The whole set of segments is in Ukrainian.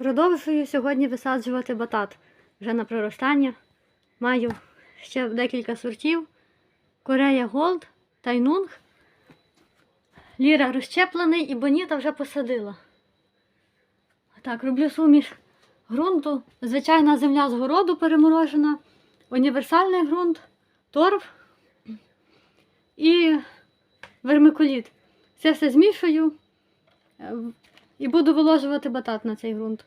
Продовжую сьогодні висаджувати батат вже на проростання. Маю ще декілька сортів. Корея Голд, Тайнунг. Ліра розщеплений і Боніта вже посадила. Так, роблю суміш ґрунту. Звичайна земля з городу переморожена, універсальний ґрунт, торф і вермикуліт. Це все змішую і буду виложувати батат на цей ґрунт.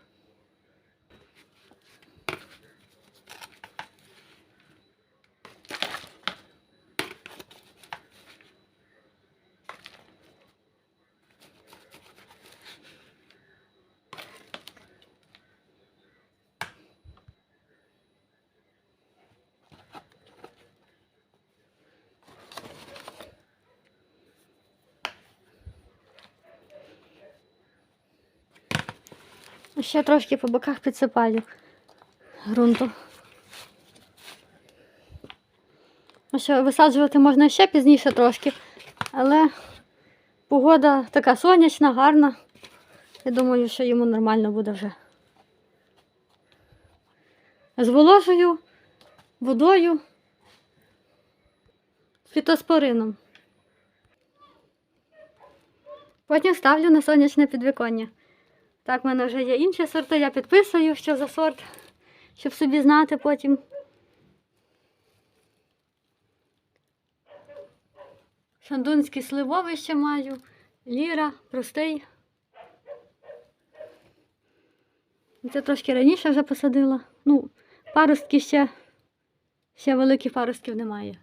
Ще трошки по боках підсипаю ґрунту. Ну що, висаджувати можна ще пізніше трошки, але погода така сонячна, гарна. Я думаю, що йому нормально буде вже. Зволожую водою, фітоспорином. Потім ставлю на сонячне підвіконня. Так, в мене вже є інші сорти, я підписую, що за сорт, щоб собі знати потім. Шандунський сливовий ще маю, ліра, простий. Це трошки раніше вже посадила. Ну, паростки ще, ще великих паростків немає.